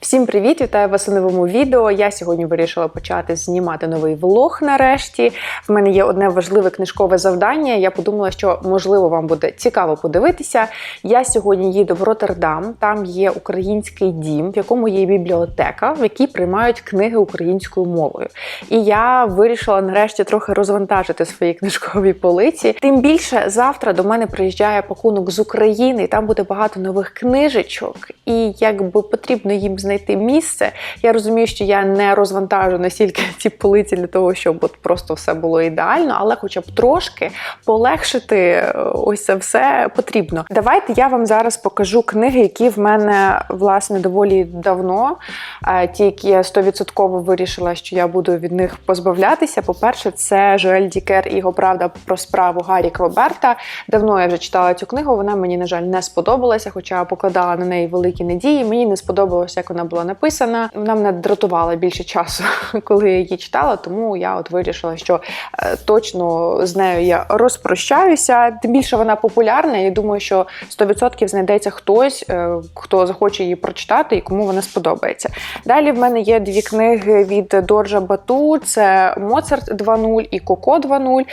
Всім привіт! Вітаю вас у новому відео. Я сьогодні вирішила почати знімати новий влог нарешті. В мене є одне важливе книжкове завдання. Я подумала, що можливо вам буде цікаво подивитися. Я сьогодні їду в Роттердам. Там є український дім, в якому є бібліотека, в якій приймають книги українською мовою. І я вирішила нарешті трохи розвантажити свої книжкові полиці. Тим більше завтра до мене приїжджає пакунок з України, і там буде багато нових книжечок. І якби потрібно їм знайти місце. Я розумію, що я не розвантажу настільки ці полиці для того, щоб от просто все було ідеально, але хоча б трошки полегшити е, ось це все потрібно. Давайте я вам зараз покажу книги, які в мене власне доволі давно. Е, Ті, які я 100% вирішила, що я буду від них позбавлятися. По-перше, це Жоель Дікер і його правда про справу Гаррі Квеберта. Давно я вже читала цю книгу. Вона мені, на жаль, не сподобалася, хоча покладала на неї великі надії. Мені не сподобалося, як вона була написана. Вона мене дратувала більше часу, коли я її читала. Тому я от вирішила, що е, точно з нею я розпрощаюся. Тим більше вона популярна. і думаю, що 100% знайдеться хтось, е, хто захоче її прочитати і кому вона сподобається. Далі в мене є дві книги від Доржа Бату: це Моцарт 2.0 і Коко 2.0.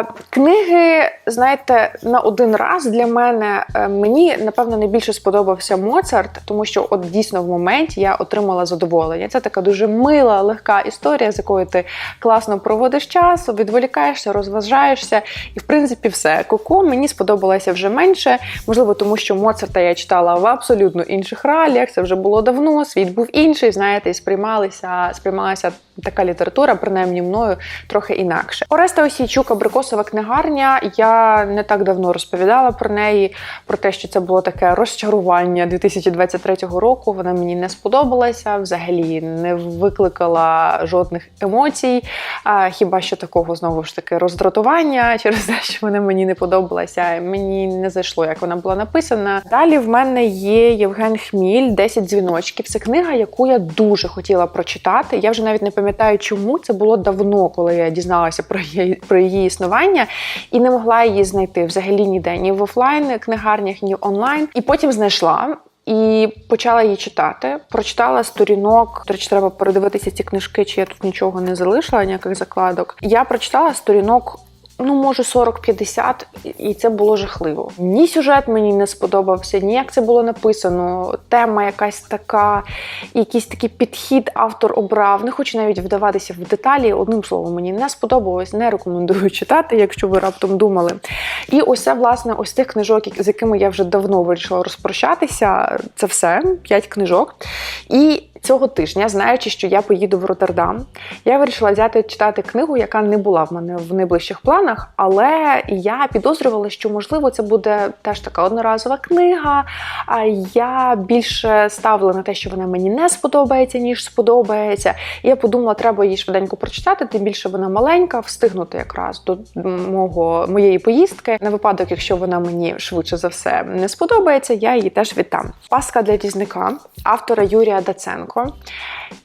Е, Книги, знаєте, на один раз для мене мені напевно найбільше сподобався Моцарт, тому що от дійсно в моменті я отримала задоволення. Це така дуже мила, легка історія, з якою ти класно проводиш час, відволікаєшся, розважаєшся, і в принципі все. Коко мені сподобалося вже менше. Можливо, тому що Моцарта я читала в абсолютно інших реаліях. Це вже було давно. Світ був інший. Знаєте, і сприймалися, сприймалася така література, принаймні мною трохи інакше. Ореста Осійчук, Абрикосова книгарня. Я не так давно розповідала про неї, про те, що це було таке розчарування 2023 року. Вона мені не сподобалася, взагалі не викликала жодних емоцій. А, Хіба що такого знову ж таки роздратування через те, що вона мені не подобалася. Мені не зайшло, як вона була написана. Далі в мене є Євген Хміль, «10 дзвіночків. Це книга, яку я дуже хотіла прочитати. Я вже навіть не пам'ятаю, чому це було давно, коли я дізналася про її про її існування і не могла її знайти взагалі ніде ні в офлайн книгарнях, ні онлайн. І потім знайшла. І почала її читати. Прочитала сторінок. До речі, треба передивитися ці книжки, чи я тут нічого не залишила, ніяких закладок. Я прочитала сторінок. Ну, може, 40-50, і це було жахливо. Ні сюжет мені не сподобався, ні як це було написано. Тема якась така, якийсь такий підхід автор обрав. Не хочу навіть вдаватися в деталі. Одним словом, мені не сподобалось, не рекомендую читати, якщо ви раптом думали. І ось це, власне, ось тих книжок, з якими я вже давно вирішила розпрощатися. Це все, п'ять книжок. І цього тижня, знаючи, що я поїду в Роттердам, я вирішила взяти читати книгу, яка не була в мене в найближчих планах, але я підозрювала, що можливо це буде теж така одноразова книга. А я більше ставила на те, що вона мені не сподобається, ніж сподобається. І я подумала, треба її швиденько прочитати, тим більше вона маленька, встигнути якраз до мого моєї поїздки. На випадок, якщо вона мені швидше за все не сподобається, я її теж віддам. Паска для різника автора Юрія Даценко. com.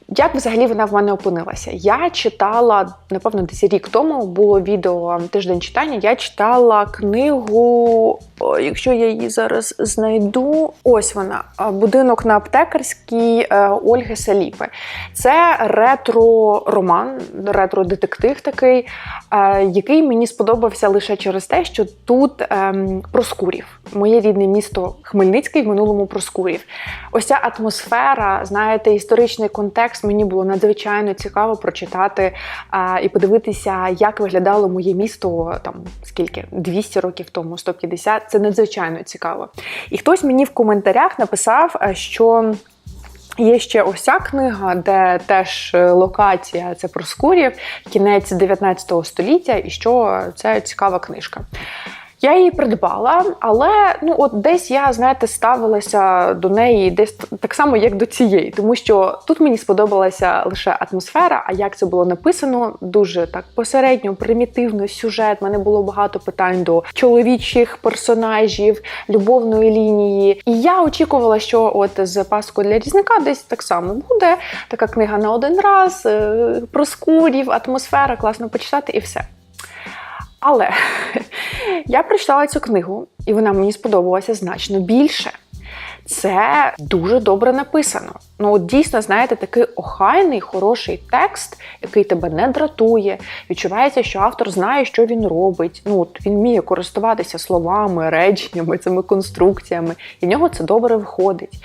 Як взагалі вона в мене опинилася? Я читала, напевно, десь рік тому було відео тиждень читання. Я читала книгу, якщо я її зараз знайду, ось вона будинок на аптекарській Ольги Саліпи. Це ретро-роман, ретро-детектив такий, який мені сподобався лише через те, що тут ем, Проскурів, моє рідне місто Хмельницький в минулому Проскурів. Ось ця атмосфера, знаєте, історичний контекст мені було надзвичайно цікаво прочитати а, і подивитися, як виглядало моє місто там скільки 200 років тому, 150. Це надзвичайно цікаво. І хтось мені в коментарях написав, що. Є ще ось ця книга, де теж локація це Проскурів, кінець 19 століття, і що це цікава книжка. Я її придбала, але ну от десь я, знаєте, ставилася до неї десь так само, як до цієї, тому що тут мені сподобалася лише атмосфера. А як це було написано, дуже так посередньо, примітивно, сюжет. У мене було багато питань до чоловічих персонажів, любовної лінії. І я очікувала, що от з паску для різника десь так само буде. Така книга на один раз, про скурів, атмосфера, класно почитати і все. Але я прочитала цю книгу, і вона мені сподобалася значно більше. це дуже добре написано. Ну, от дійсно, знаєте, такий охайний, хороший текст, який тебе не дратує. Відчувається, що автор знає, що він робить. Ну, от він вміє користуватися словами, реченнями, цими конструкціями, і в нього це добре виходить.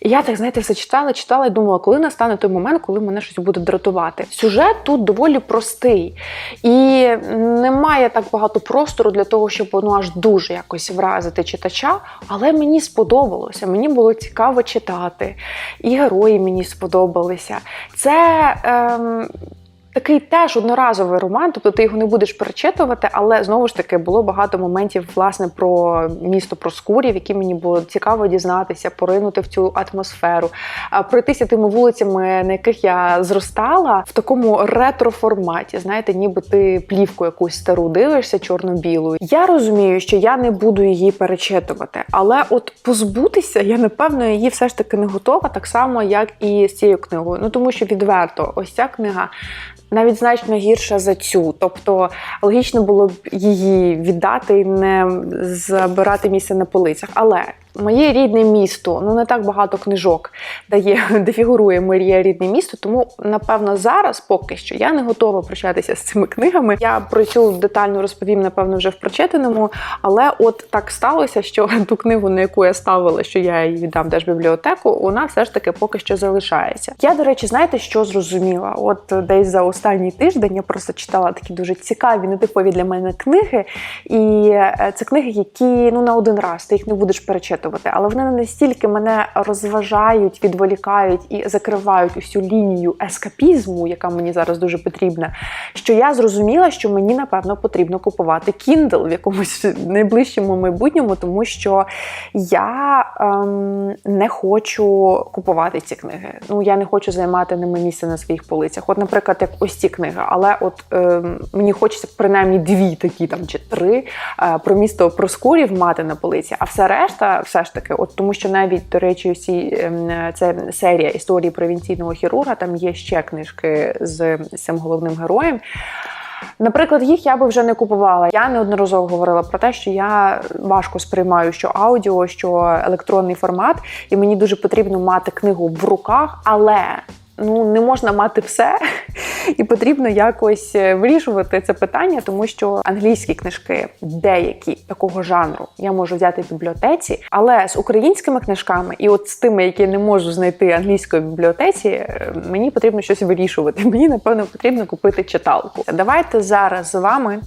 І я так, знаєте, все читала, читала і думала, коли настане той момент, коли мене щось буде дратувати. Сюжет тут доволі простий, і немає так багато простору для того, щоб воно аж дуже якось вразити читача. Але мені сподобалося, мені було цікаво читати. І герої мені сподобалися. Це. Ем, Такий теж одноразовий роман, тобто ти його не будеш перечитувати, але знову ж таки було багато моментів власне про місто Проскурів, які мені було цікаво дізнатися, поринути в цю атмосферу, пройтися тими вулицями, на яких я зростала, в такому ретро-форматі. Знаєте, ніби ти плівку якусь стару дивишся, чорно-білу. Я розумію, що я не буду її перечитувати, але от позбутися я напевно її все ж таки не готова, так само як і з цією книгою. Ну тому що відверто, ось ця книга навіть значно гірша за цю. Тобто логічно було б її віддати і не забирати місце на полицях. Але моє рідне місто, ну не так багато книжок дає, де фігурує моє рідне місто. Тому, напевно, зараз поки що я не готова прощатися з цими книгами. Я про цю детально розповім, напевно, вже в прочитаному. Але от так сталося, що ту книгу, на яку я ставила, що я її віддам держбібліотеку, вона все ж таки поки що залишається. Я, до речі, знаєте, що зрозуміла? От десь за останній тиждень я просто читала такі дуже цікаві, нетипові для мене книги. І е, це книги, які ну на один раз ти їх не будеш перечитувати зачитувати, але вони настільки мене розважають, відволікають і закривають усю лінію ескапізму, яка мені зараз дуже потрібна. Що я зрозуміла, що мені напевно потрібно купувати Kindle в якомусь найближчому майбутньому, тому що я ем, не хочу купувати ці книги. Ну я не хочу займати ними місце на своїх полицях. От, наприклад, як ось ці книги, але от ем, мені хочеться принаймні дві такі там чи три е, про місто Проскурів мати на полиці, а все решта, все ж таки, от тому що навіть, до речі, всі ем, це серія історії провінційного хірурга, там є ще книжки з цим головним героєм. Наприклад, їх я би вже не купувала. Я неодноразово говорила про те, що я важко сприймаю, що аудіо, що електронний формат, і мені дуже потрібно мати книгу в руках, але ну не можна мати все, і потрібно якось е, вирішувати це питання, тому що англійські книжки, деякі такого жанру, я можу взяти в бібліотеці, але з українськими книжками, і от з тими, які не можу знайти англійської бібліотеці, е, мені потрібно щось вирішувати. Мені напевно потрібно купити читалку. Давайте зараз з вами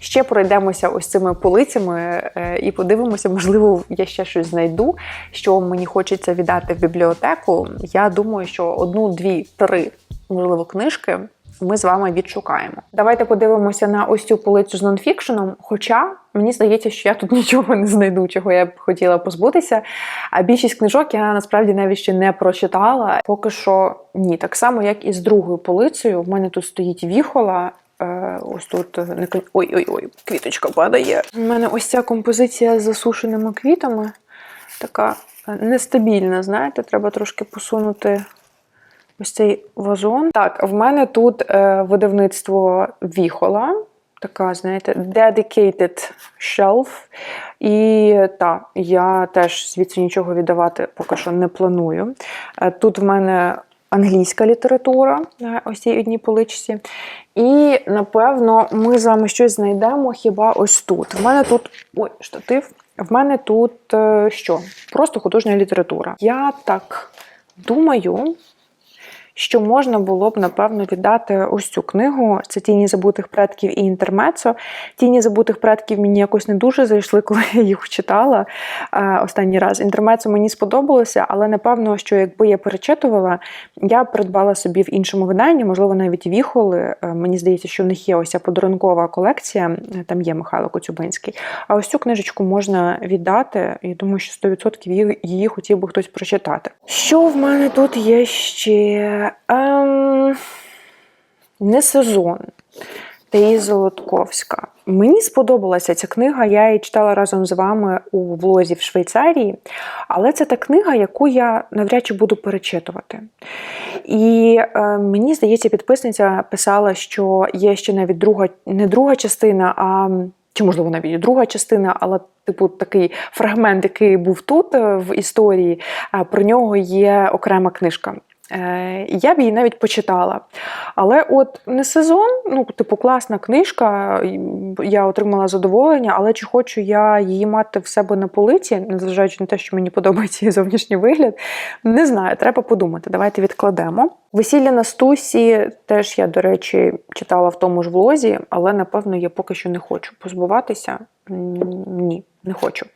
ще пройдемося ось цими полицями е, і подивимося, можливо, я ще щось знайду, що мені хочеться віддати в бібліотеку. Я думаю, що одну-дві, три, можливо, книжки. Ми з вами відшукаємо. Давайте подивимося на ось цю полицю з нонфікшеном. Хоча мені здається, що я тут нічого не знайду, чого я б хотіла позбутися. А більшість книжок я насправді навіть ще не прочитала. Поки що ні, так само, як і з другою полицею. В мене тут стоїть віхола, Е, ось тут е, не ой-ой-ой, квіточка падає. У мене ось ця композиція з засушеними квітами. Така е, нестабільна, знаєте, треба трошки посунути ось цей вазон. Так, в мене тут видавництво віхола. Така, знаєте, dedicated shelf. І так, я теж звідси нічого віддавати поки що не планую. Тут в мене англійська література на ось цій одній поличці. І, напевно, ми з вами щось знайдемо хіба ось тут. В мене тут ой, штатив. В мене тут е, що? Просто художня література. Я так думаю, що можна було б, напевно, віддати ось цю книгу. Це Тіні забутих предків і інтермецо. Тіні забутих предків мені якось не дуже зайшли, коли я їх читала е, останній раз. Інтермецо мені сподобалося, але напевно, що якби я перечитувала, я придбала собі в іншому виданні, можливо, навіть віхоли. Е, мені здається, що в них є ось ця подарункова колекція, там є Михайло Коцюбинський. А ось цю книжечку можна віддати, і думаю, що 100% її, її хотів би хтось прочитати. Що в мене тут є ще? Ем, не сезон. Таї Золотковська. Мені сподобалася ця книга, я її читала разом з вами у влозі в Швейцарії, але це та книга, яку я навряд чи буду перечитувати. І е, мені здається, підписниця писала, що є ще навіть друга, не друга частина, а чи можливо навіть друга частина, але типу такий фрагмент, який був тут е, в історії, е, про нього є окрема книжка. Е, Я б її навіть почитала. Але от не сезон, ну, типу, класна книжка, я отримала задоволення, але чи хочу я її мати в себе на полиці, незважаючи на те, що мені подобається її зовнішній вигляд, не знаю, треба подумати. Давайте відкладемо. Весілля на стусі теж я, до речі, читала в тому ж влозі, але напевно я поки що не хочу позбуватися. Ні, не хочу.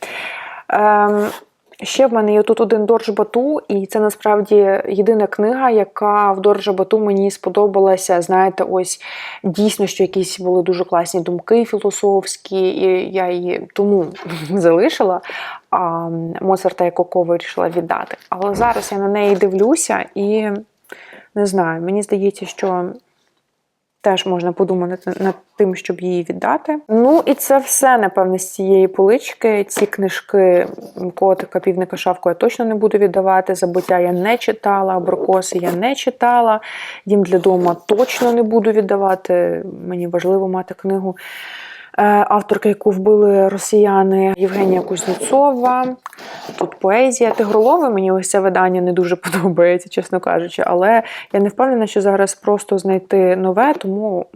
Ем, Ще в мене є тут один Дорж Бату, і це насправді єдина книга, яка в Доржа Бату мені сподобалася. Знаєте, ось дійсно, що якісь були дуже класні думки філософські, і я її тому залишила. А Моцарта і Коко вирішила віддати. Але зараз я на неї дивлюся і не знаю, мені здається, що теж можна подумати над тим, щоб її віддати. Ну і це все, напевне, з цієї полички. Ці книжки котика, півника шавку я точно не буду віддавати. Забуття я не читала, абрикоси я не читала. Дім для дома точно не буду віддавати. Мені важливо мати книгу. Е, Авторка, яку вбили росіяни Євгенія Кузнєцова. Тут поезія Тигролова. Мені ось це видання не дуже подобається, чесно кажучи. Але я не впевнена, що зараз просто знайти нове, тому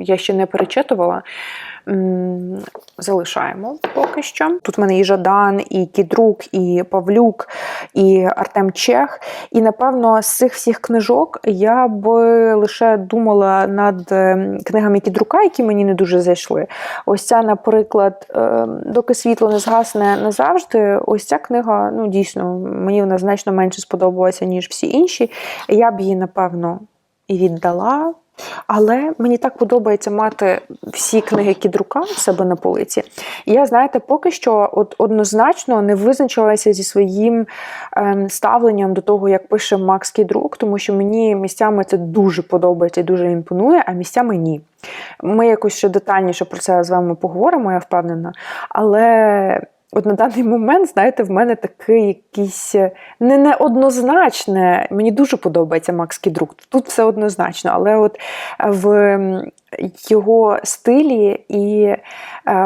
я ще не перечитувала. Залишаємо поки що. Тут в мене і Жадан, і Кідрук, і Павлюк, і Артем Чех. І напевно з цих всіх книжок я б лише думала над ем, книгами Кідрука, які мені не дуже зайшли. Ось ця, наприклад, ем, доки світло не згасне назавжди. Ось ця книга, ну дійсно, мені вона значно менше сподобалася, ніж всі інші. Я б її, напевно, і віддала. Але мені так подобається мати всі книги Кідрука в себе на полиці. І я, знаєте, поки що от однозначно не визначилася зі своїм ем, ставленням до того, як пише Макс Кідрук, тому що мені місцями це дуже подобається і дуже імпонує, а місцями ні. Ми якось ще детальніше про це з вами поговоримо, я впевнена. Але от на даний момент, знаєте, в мене такий якийсь е, не неоднозначне. Мені дуже подобається Макс Кідрук. Тут все однозначно, але от в його стилі і е,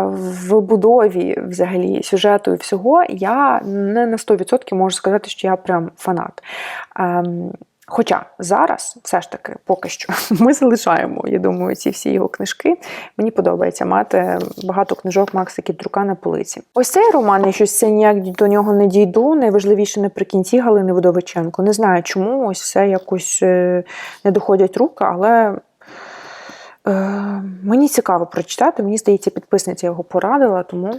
в будові взагалі сюжету і всього я не на 100% можу сказати, що я прям фанат. Хоча зараз, все ж таки, поки що, ми залишаємо, я думаю, ці всі його книжки. Мені подобається мати багато книжок Макса Кідрука на полиці. Ось цей роман, я щось це ніяк до нього не дійду. Найважливіше наприкінці Галини Вдовиченко. Не знаю, чому ось все якось е, не доходять руки, але. Е, мені цікаво прочитати, мені здається, підписниця його порадила, тому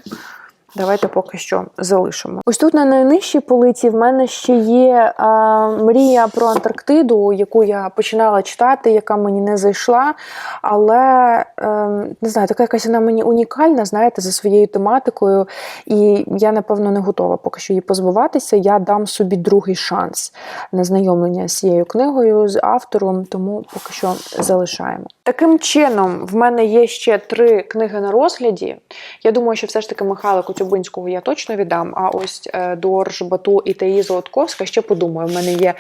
Давайте поки що залишимо. Ось тут на найнижчій полиці в мене ще є а, мрія про Антарктиду, яку я починала читати, яка мені не зайшла. Але е, не знаю, така якась вона мені унікальна, знаєте, за своєю тематикою. І я, напевно, не готова поки що її позбуватися. Я дам собі другий шанс на знайомлення з цією книгою, з автором, тому поки що залишаємо. Таким чином, в мене є ще три книги на розгляді. Я думаю, що все ж таки Михайла Коцюбинського я точно віддам. А ось е, Дорж, Бату і Таї Золотковська ще подумаю. В мене є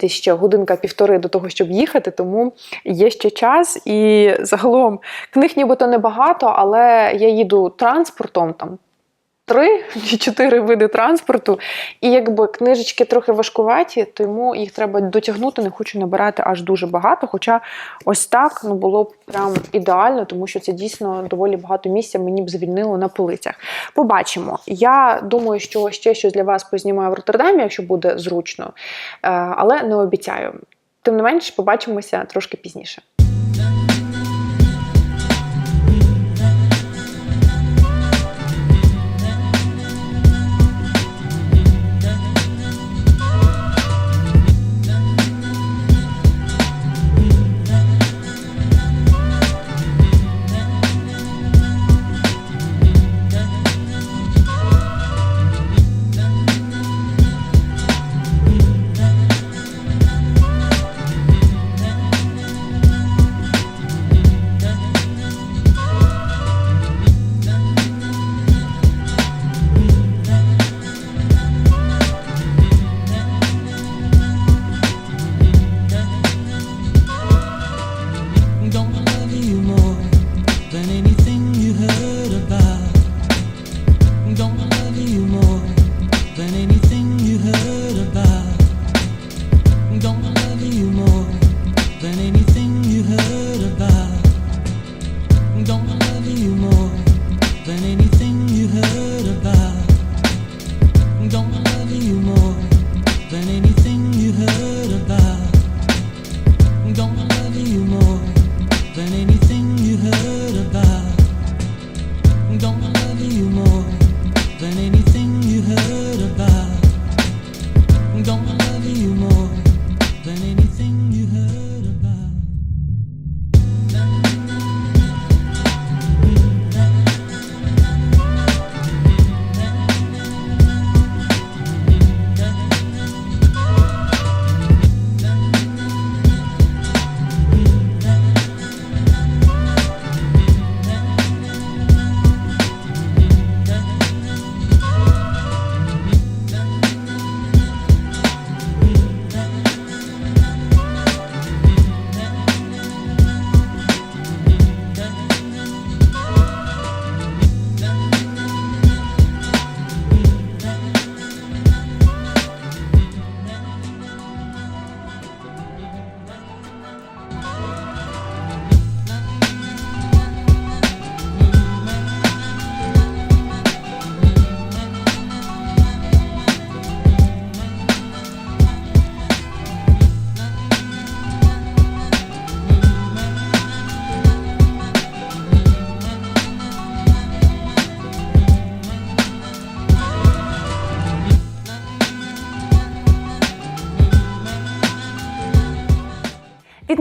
десь ще годинка-півтори до того, щоб їхати, тому є ще час. І загалом книг нібито небагато, але я їду транспортом там. Три чи чотири види транспорту, і якби книжечки трохи важкуваті, тому їх треба дотягнути. Не хочу набирати аж дуже багато. Хоча ось так ну було б прям ідеально, тому що це дійсно доволі багато місця мені б звільнило на полицях. Побачимо. Я думаю, що ще щось для вас познімаю в Роттердамі, якщо буде зручно, Е, але не обіцяю. Тим не менш, побачимося трошки пізніше.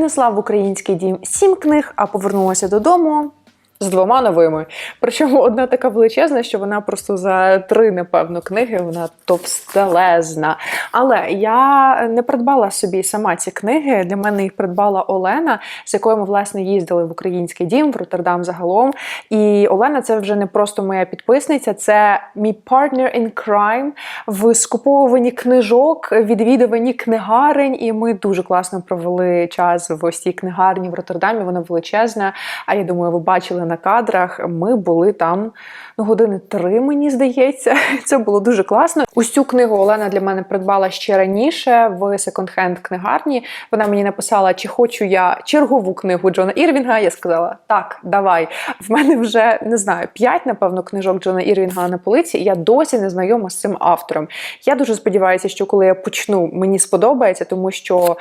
Віднесла в український дім сім книг, а повернулася додому. З двома новими. Причому одна така величезна, що вона просто за три, напевно, книги, вона товстелезна. Але я не придбала собі сама ці книги. Для мене їх придбала Олена, з якою ми власне їздили в український дім, в Роттердам загалом. І Олена це вже не просто моя підписниця, це мій партнер in crime в скуповуванні книжок, відвідуванні книгарень. І ми дуже класно провели час в ось цій книгарні в Роттердамі. Вона величезна. А я думаю, ви бачили на кадрах. Ми були там ну, години три, мені здається. Це було дуже класно. Ось цю книгу Олена для мене придбала ще раніше в секонд-хенд книгарні. Вона мені написала, чи хочу я чергову книгу Джона Ірвінга. Я сказала, так, давай. В мене вже не знаю, п'ять, напевно, книжок Джона Ірвінга на полиці, і я досі не знайома з цим автором. Я дуже сподіваюся, що коли я почну, мені сподобається, тому що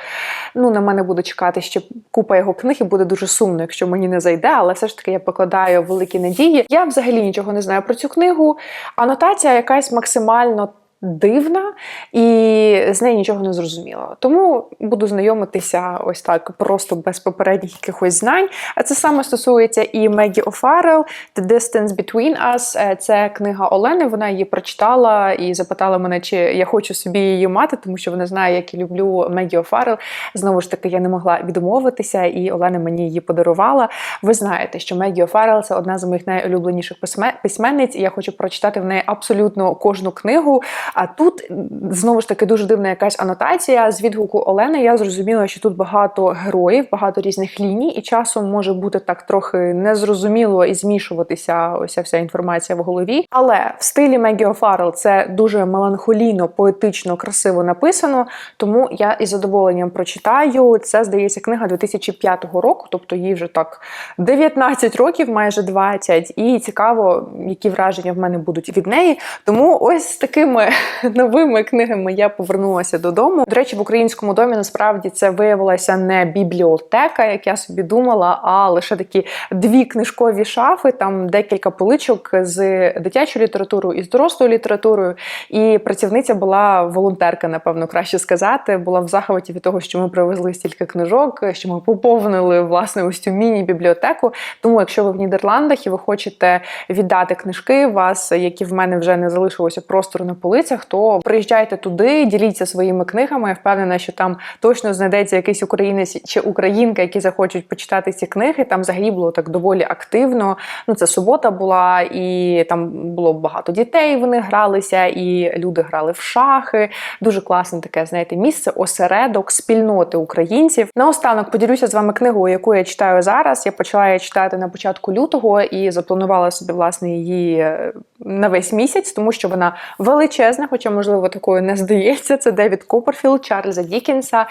ну, на мене буде чекати ще купа його книг, і буде дуже сумно, якщо мені не зайде, але все ж таки я покладаю великі надії. Я взагалі нічого не знаю про цю книгу. Анотація якась максимально. Дивна і з нею нічого не зрозуміло. Тому буду знайомитися ось так, просто без попередніх якихось знань. А це саме стосується і Мегі О'Фаррелл The Distance Between Us. Е, Це книга Олени. Вона її прочитала і запитала мене, чи я хочу собі її мати, тому що вона знає, як я люблю Мегі О'Фаррелл. Знову ж таки, я не могла відмовитися, і Олена мені її подарувала. Ви знаєте, що Мегі О'Фаррелл – це одна з моїх найулюбленіших письме- письменниць, і я хочу прочитати в неї абсолютно кожну книгу. А тут знову ж таки дуже дивна якась анотація з відгуку Олени. Я зрозуміла, що тут багато героїв, багато різних ліній, і часом може бути так трохи незрозуміло і змішуватися ось ця вся інформація в голові. Але в стилі Мегі О'Фаррелл це дуже меланхолійно, поетично, красиво написано. Тому я із задоволенням прочитаю. Це здається книга 2005 року, тобто їй вже так 19 років, майже 20. І цікаво, які враження в мене будуть від неї. Тому ось такими новими книгами я повернулася додому. До речі, в українському домі насправді це виявилася не бібліотека, як я собі думала, а лише такі дві книжкові шафи, там декілька поличок з дитячою літературою і з дорослою літературою. І працівниця була волонтерка, напевно, краще сказати. Була в захваті від того, що ми привезли стільки книжок, що ми поповнили власне ось цю міні-бібліотеку. Тому, якщо ви в Нідерландах і ви хочете віддати книжки, вас, які в мене вже не залишилося простору на полицях, то приїжджайте туди, діліться своїми книгами. Я впевнена, що там точно знайдеться якийсь українець чи українка, які захочуть почитати ці книги. Там взагалі було так доволі активно. Ну це субота була, і там було багато дітей. Вони гралися, і люди грали в шахи. Дуже класне таке, знаєте, місце, осередок спільноти українців. Наостанок поділюся з вами книгою, яку я читаю зараз. Я почала читати на початку лютого і запланувала собі власне її е, на весь місяць, тому що вона величезна, хоча, можливо, такою не здається. Це Девід Копперфілд, Чарльза Дікінса.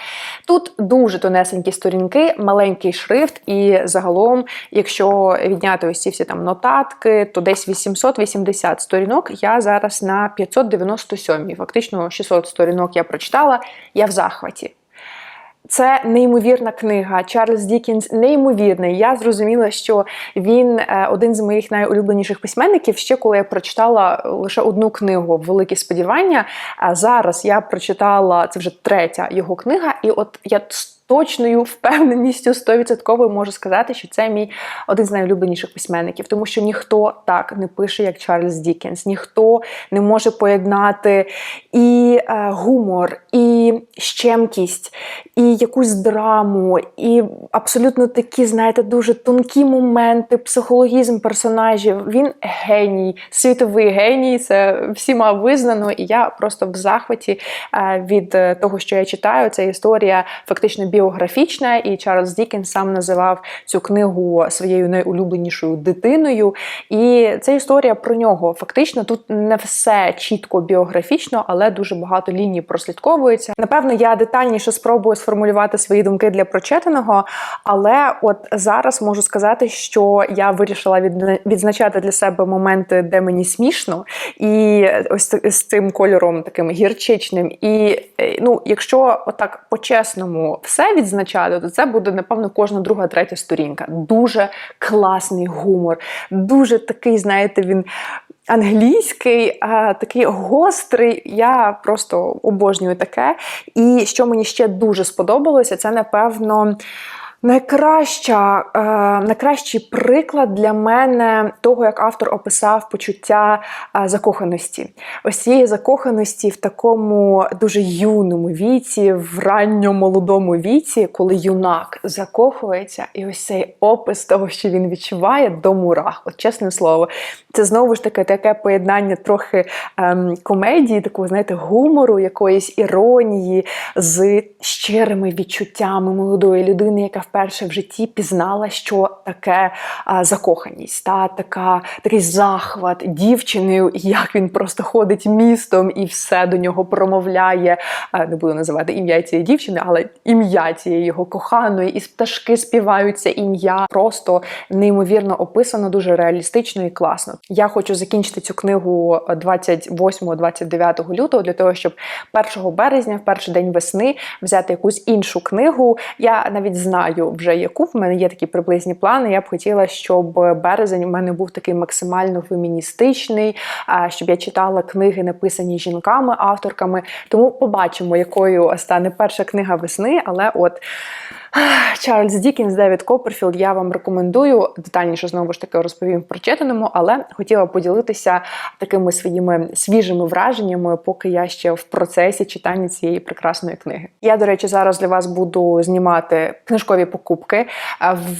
Тут дуже тонесенькі сторінки, маленький шрифт, і загалом, якщо відняти ось ці всі там нотатки, то десь 880 сторінок. Я зараз на 597. Фактично 600 сторінок я прочитала. Я в захваті. Це неймовірна книга. Чарльз Дікінс неймовірний. Я зрозуміла, що він е, один з моїх найулюбленіших письменників. Ще коли я прочитала лише одну книгу Великі сподівання. А зараз я прочитала це вже третя його книга, і от я точною впевненістю 100% можу сказати, що це мій один з найулюбленіших письменників, тому що ніхто так не пише, як Чарльз Дікенс. Ніхто не може поєднати і е, гумор, і щемкість, і якусь драму, і абсолютно такі, знаєте, дуже тонкі моменти, психологізм персонажів. Він геній, світовий геній, це всіма визнано. І я просто в захваті е, від е, того, що я читаю. Це історія фактично біографічна, і Чарльз Дікенс сам називав цю книгу своєю найулюбленішою дитиною. І це історія про нього. Фактично, тут не все чітко біографічно, але дуже багато ліній прослідковується. Напевно, я детальніше спробую сформулювати свої думки для прочитаного, але от зараз можу сказати, що я вирішила відзначати для себе моменти, де мені смішно, і ось з цим кольором таким гірчичним. І е, ну, якщо отак по-чесному все відзначати, то це буде напевно кожна друга, третя сторінка. Дуже класний гумор, дуже такий, знаєте, він англійський, а, такий гострий. Я просто обожнюю таке. І що мені ще дуже сподобалося, це напевно. Найкраща, е, найкращий приклад для мене того, як автор описав почуття е, закоханості. Ось цієї закоханості в такому дуже юному віці, в ранньому молодому віці, коли юнак закохується, і ось цей опис того, що він відчуває до мурах. От чесне слово, це знову ж таки таке поєднання трохи ем, комедії, такого, знаєте, гумору, якоїсь іронії з щирими відчуттями молодої людини, яка вперше в житті пізнала, що таке закоханість, та така такий захват дівчиною, і як він просто ходить містом і все до нього промовляє. Не буду називати ім'я цієї дівчини, але ім'я цієї його коханої, і пташки співаються ім'я. Просто неймовірно описано, дуже реалістично і класно. Я хочу закінчити цю книгу 28-29 лютого для того, щоб 1 березня, в перший день весни, взяти якусь іншу книгу. Я навіть знаю вже яку. В мене є такі приблизні плани. Я б хотіла, щоб березень у мене був такий максимально феміністичний, щоб я читала книги, написані жінками, авторками. Тому побачимо, якою стане перша книга весни. Але от. Чарльз Дікінс, Девід Копперфілд, я вам рекомендую детальніше знову ж таки розповім в прочитаному, але хотіла поділитися такими своїми свіжими враженнями, поки я ще в процесі читання цієї прекрасної книги. Я, до речі, зараз для вас буду знімати книжкові покупки.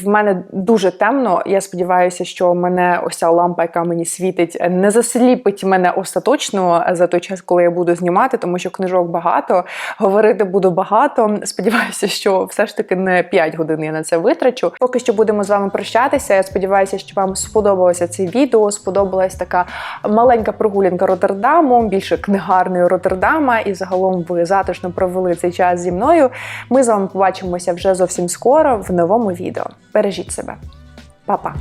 В мене дуже темно. Я сподіваюся, що мене ось ця лампа, яка мені світить, не засліпить мене остаточно за той час, коли я буду знімати, тому що книжок багато, говорити буду багато. Сподіваюся, що все ж таки не 5 годин я на це витрачу. Поки що будемо з вами прощатися. Я сподіваюся, що вам сподобалося це відео. Сподобалась така маленька прогулянка Роттердаму, більше книгарною Роттердама, і загалом ви затишно провели цей час зі мною. Ми з вами побачимося вже зовсім скоро в новому відео. Бережіть себе, Па-па!